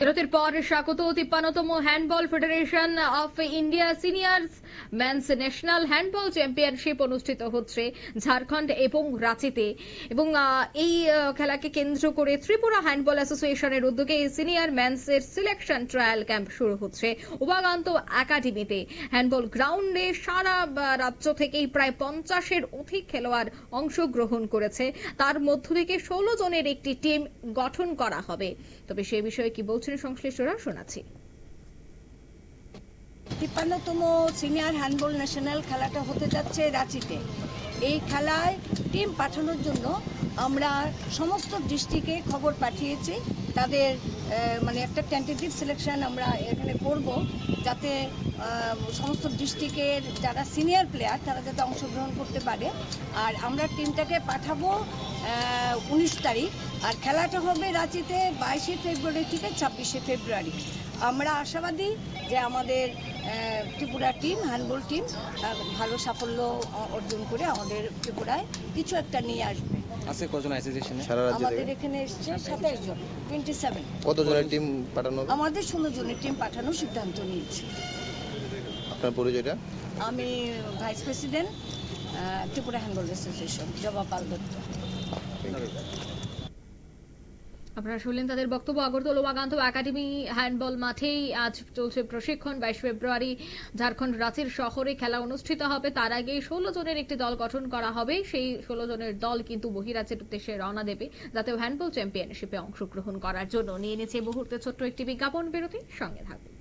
বিরতির পর স্বাগত তিপ্পান্নতম handball federation of India seniors men's national handball championship অনুষ্ঠিত হচ্ছে ঝাড়খণ্ড এবং রাঁচিতে। এবং এই খেলাকে কেন্দ্র করে ত্রিপুরা হ্যান্ডবল অ্যাসোসিয়েশনের উদ্যোগে সিনিয়র মেন্সের সিলেকশন ট্রায়াল ক্যাম্প শুরু হচ্ছে উমাকান্ত একাডেমিতে হ্যান্ডবল গ্রাউন্ডে সারা রাজ্য থেকেই প্রায় পঞ্চাশের অধিক খেলোয়াড় অংশগ্রহণ করেছে। তার মধ্য থেকে ষোলো জনের একটি টিম গঠন করা হবে। তবে সে বিষয়ে কি বলছেন সংশ্লিষ্টরা, শোনাচ্ছি। তিপ্পান্নতম সিনিয়র হ্যান্ডবল ন্যাশনাল খেলাটা হতে যাচ্ছে রাঁচিতে। এই খেলায় টিম পাঠানোর জন্য আমরা সমস্ত ডিস্ট্রিক্টে খবর পাঠিয়েছি। তাদের মানে একটা টেন্টেটিভ সিলেকশন আমরা এখানে করব যাতে সমস্ত ডিস্ট্রিক্টের যারা সিনিয়র প্লেয়ার তারা যাতে অংশগ্রহণ করতে পারে। আর আমরা টিমটাকে পাঠাবো উনিশ তারিখ। আর খেলাটা হবে রাঁচিতে বাইশে ফেব্রুয়ারি থেকে ছাব্বিশে ফেব্রুয়ারি। আমরা আশাবাদী যে আমাদের ত্রিপুরা টিম হ্যান্ডবল টিম ভালো সাফল্য অর্জন করে আমাদের ত্রিপুরায় কিছু একটা নিয়ে আসবে। আছে কজন অ্যাসোসিয়েশনে সারা রাজ্য আমাদের এখানে এসছে সাতাইশ জন টোয়েন্টি সেভেন কত জনের টিম পাঠানো? আমাদের ষোলো জনের টিম পাঠানোর সিদ্ধান্ত নিয়েছি। আপনার পরিচয়টা? আমি vice president Tripura handball association Joba Pal Dutta আপনারা শুনলেন তাদের বক্তব্য। আগরতলা উমাকান্ত একাডেমি হ্যান্ডবল মাঠেই আজ চলছে প্রশিক্ষণ। বাইশ ফেব্রুয়ারি ঝাড়খণ্ড রাঁচির শহরে খেলা অনুষ্ঠিত হবে। তার আগে ষোলো জনের একটি দল গঠন করা হবে। সেই ষোলো জনের দল কিন্তু বহিরাজ্যের উদ্দেশ্যে রওনা দেবে জাতীয় হ্যান্ডবল চ্যাম্পিয়নশিপে অংশগ্রহণ করার জন্য। নিয়ে নিচ্ছে মুহূর্তে ছোট্ট একটি বিজ্ঞাপন। বিরতি সঙ্গে থাকুন।